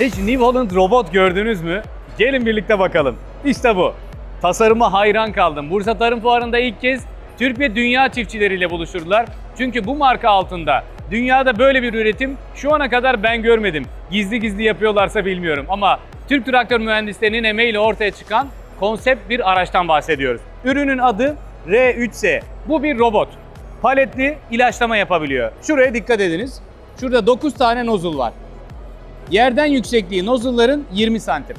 Hiç New Holland robot gördünüz mü? Gelin birlikte bakalım. İşte bu. Tasarıma hayran kaldım. Bursa Tarım Fuarı'nda ilk kez Türk ve dünya çiftçileriyle buluşturdular. Çünkü bu marka altında dünyada böyle bir üretim şu ana kadar ben görmedim. Gizli gizli yapıyorlarsa bilmiyorum ama Türk traktör mühendislerinin emeğiyle ortaya çıkan konsept bir araçtan bahsediyoruz. Ürünün adı R3S. Bu bir robot. Paletli ilaçlama yapabiliyor. Şuraya dikkat ediniz. Şurada 9 tane nozul var. Yerden yüksekliği nozulların 20 santim.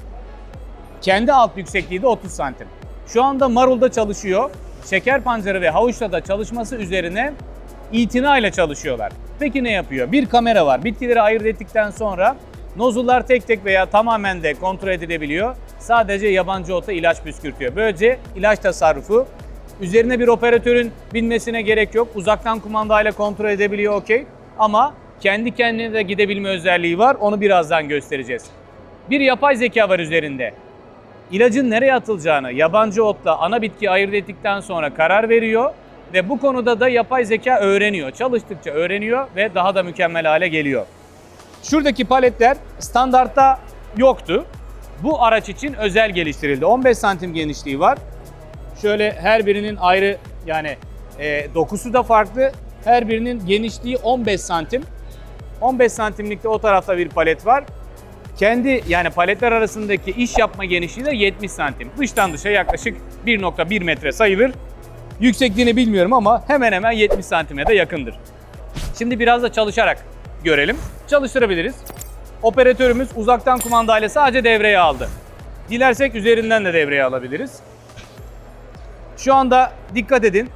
Kendi alt yüksekliği de 30 santim. Şu anda marulda çalışıyor. Şeker pancarı ve havuçta da çalışması üzerine itina ile çalışıyorlar. Peki ne yapıyor? Bir kamera var. Bitkileri ayırt ettikten sonra nozullar tek tek veya tamamen de kontrol edilebiliyor. Sadece yabancı ota ilaç püskürtüyor. Böylece ilaç tasarrufu. Üzerine bir operatörün binmesine gerek yok. Uzaktan kumandayla kontrol edebiliyor okey. Ama kendi kendine de gidebilme özelliği var. Onu birazdan göstereceğiz. Bir yapay zeka var üzerinde. İlacın nereye atılacağını yabancı otla ana bitki ayırt ettikten sonra karar veriyor ve bu konuda da yapay zeka öğreniyor. Çalıştıkça öğreniyor ve daha da mükemmel hale geliyor. Şuradaki paletler standartta yoktu. Bu araç için özel geliştirildi. 15 santim genişliği var. Şöyle her birinin ayrı yani e, dokusu da farklı. Her birinin genişliği 15 santim. 15 santimlikte o tarafta bir palet var. Kendi yani paletler arasındaki iş yapma genişliği de 70 santim. Dıştan dışa yaklaşık 1.1 metre sayılır. Yüksekliğini bilmiyorum ama hemen hemen 70 santime de yakındır. Şimdi biraz da çalışarak görelim. Çalıştırabiliriz. Operatörümüz uzaktan kumandayla sadece devreye aldı. Dilersek üzerinden de devreye alabiliriz. Şu anda dikkat edin.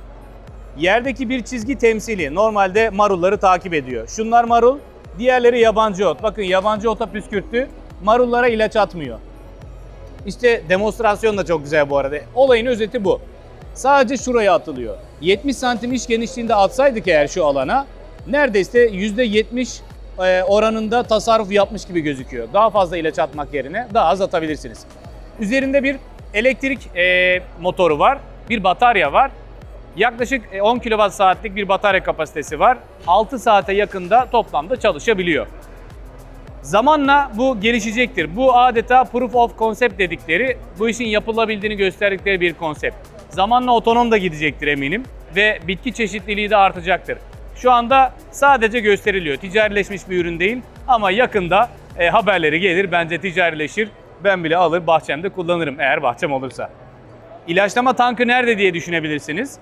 Yerdeki bir çizgi temsili. Normalde marulları takip ediyor. Şunlar marul, diğerleri yabancı ot. Bakın yabancı ota püskürttü. Marullara ilaç atmıyor. İşte demonstrasyon da çok güzel bu arada. Olayın özeti bu. Sadece şuraya atılıyor. 70 santim iş genişliğinde atsaydık eğer şu alana neredeyse %70 e, oranında tasarruf yapmış gibi gözüküyor. Daha fazla ilaç atmak yerine daha az atabilirsiniz. Üzerinde bir elektrik e, motoru var, bir batarya var. Yaklaşık e, 10 kWh saatlik bir batarya kapasitesi var. 6 saate yakında toplamda çalışabiliyor. Zamanla bu gelişecektir. Bu adeta proof of concept dedikleri, bu işin yapılabildiğini gösterdikleri bir konsept. Zamanla otonom da gidecektir eminim ve bitki çeşitliliği de artacaktır. Şu anda sadece gösteriliyor. Ticarileşmiş bir ürün değil ama yakında e, haberleri gelir. Bence ticarileşir. Ben bile alır bahçemde kullanırım eğer bahçem olursa. İlaçlama tankı nerede diye düşünebilirsiniz.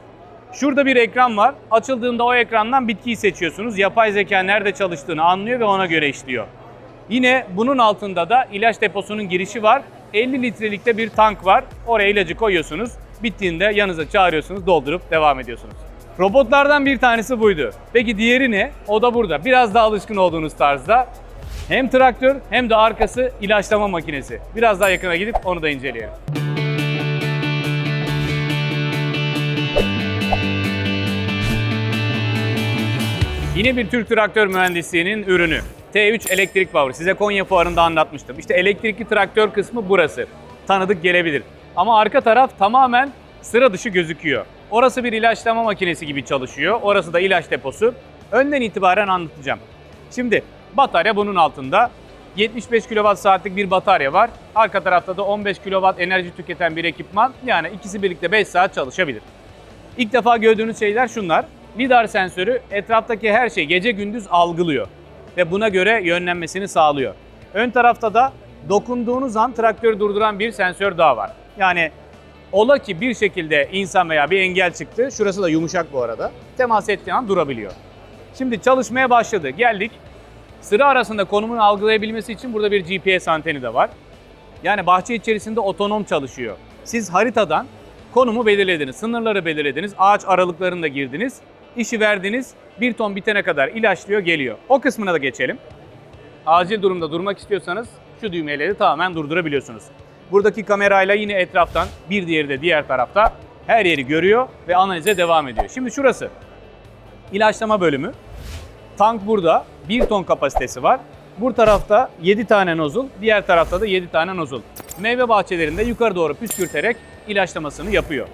Şurada bir ekran var. Açıldığında o ekrandan bitkiyi seçiyorsunuz. Yapay zeka nerede çalıştığını anlıyor ve ona göre işliyor. Yine bunun altında da ilaç deposunun girişi var. 50 litrelikte bir tank var. Oraya ilacı koyuyorsunuz. Bittiğinde yanınıza çağırıyorsunuz, doldurup devam ediyorsunuz. Robotlardan bir tanesi buydu. Peki diğeri ne? O da burada. Biraz daha alışkın olduğunuz tarzda. Hem traktör hem de arkası ilaçlama makinesi. Biraz daha yakına gidip onu da inceleyelim. Yine bir Türk traktör mühendisliğinin ürünü. T3 Elektrik Power. Size Konya Fuarı'nda anlatmıştım. İşte elektrikli traktör kısmı burası. Tanıdık gelebilir. Ama arka taraf tamamen sıra dışı gözüküyor. Orası bir ilaçlama makinesi gibi çalışıyor. Orası da ilaç deposu. Önden itibaren anlatacağım. Şimdi batarya bunun altında. 75 kWh saatlik bir batarya var. Arka tarafta da 15 kW enerji tüketen bir ekipman. Yani ikisi birlikte 5 saat çalışabilir. İlk defa gördüğünüz şeyler şunlar. Lidar sensörü etraftaki her şeyi gece gündüz algılıyor ve buna göre yönlenmesini sağlıyor. Ön tarafta da dokunduğunuz an traktörü durduran bir sensör daha var. Yani ola ki bir şekilde insan veya bir engel çıktı. Şurası da yumuşak bu arada. Temas ettiği an durabiliyor. Şimdi çalışmaya başladı. Geldik. Sıra arasında konumunu algılayabilmesi için burada bir GPS anteni de var. Yani bahçe içerisinde otonom çalışıyor. Siz haritadan konumu belirlediniz, sınırları belirlediniz, ağaç aralıklarını da girdiniz, işi verdiniz, bir ton bitene kadar ilaçlıyor, geliyor. O kısmına da geçelim. Acil durumda durmak istiyorsanız şu düğmeleri tamamen durdurabiliyorsunuz. Buradaki kamerayla yine etraftan bir diğeri de diğer tarafta her yeri görüyor ve analize devam ediyor. Şimdi şurası ilaçlama bölümü. Tank burada 1 ton kapasitesi var. Bu tarafta 7 tane nozul, diğer tarafta da 7 tane nozul. Meyve bahçelerinde yukarı doğru püskürterek ilaçlamasını yapıyor.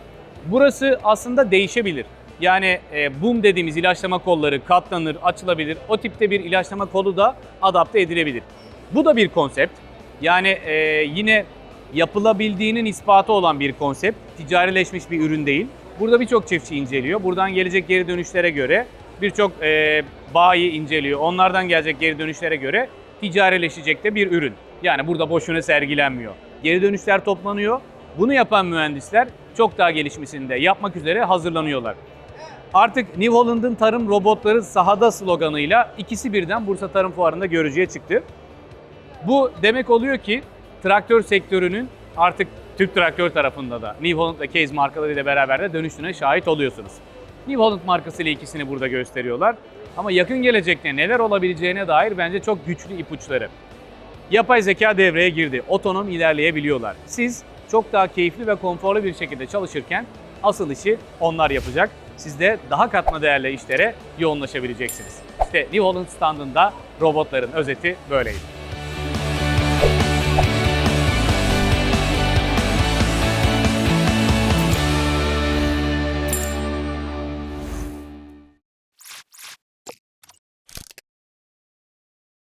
Burası aslında değişebilir. Yani e, boom dediğimiz ilaçlama kolları katlanır, açılabilir. O tipte bir ilaçlama kolu da adapte edilebilir. Bu da bir konsept. Yani e, yine yapılabildiğinin ispatı olan bir konsept. Ticarileşmiş bir ürün değil. Burada birçok çiftçi inceliyor. Buradan gelecek geri dönüşlere göre birçok e, bayi inceliyor. Onlardan gelecek geri dönüşlere göre ticarileşecek de bir ürün. Yani burada boşuna sergilenmiyor. Geri dönüşler toplanıyor. Bunu yapan mühendisler çok daha gelişmesini yapmak üzere hazırlanıyorlar. Artık New Holland'ın tarım robotları sahada sloganıyla ikisi birden Bursa Tarım Fuarı'nda görücüye çıktı. Bu demek oluyor ki traktör sektörünün artık Türk Traktör tarafında da New Holland ve Case markalarıyla beraber de dönüştüğüne şahit oluyorsunuz. New Holland markasıyla ikisini burada gösteriyorlar. Ama yakın gelecekte neler olabileceğine dair bence çok güçlü ipuçları. Yapay zeka devreye girdi. Otonom ilerleyebiliyorlar. Siz çok daha keyifli ve konforlu bir şekilde çalışırken asıl işi onlar yapacak. Siz de daha katma değerli işlere yoğunlaşabileceksiniz. İşte New Holland standında robotların özeti böyleydi.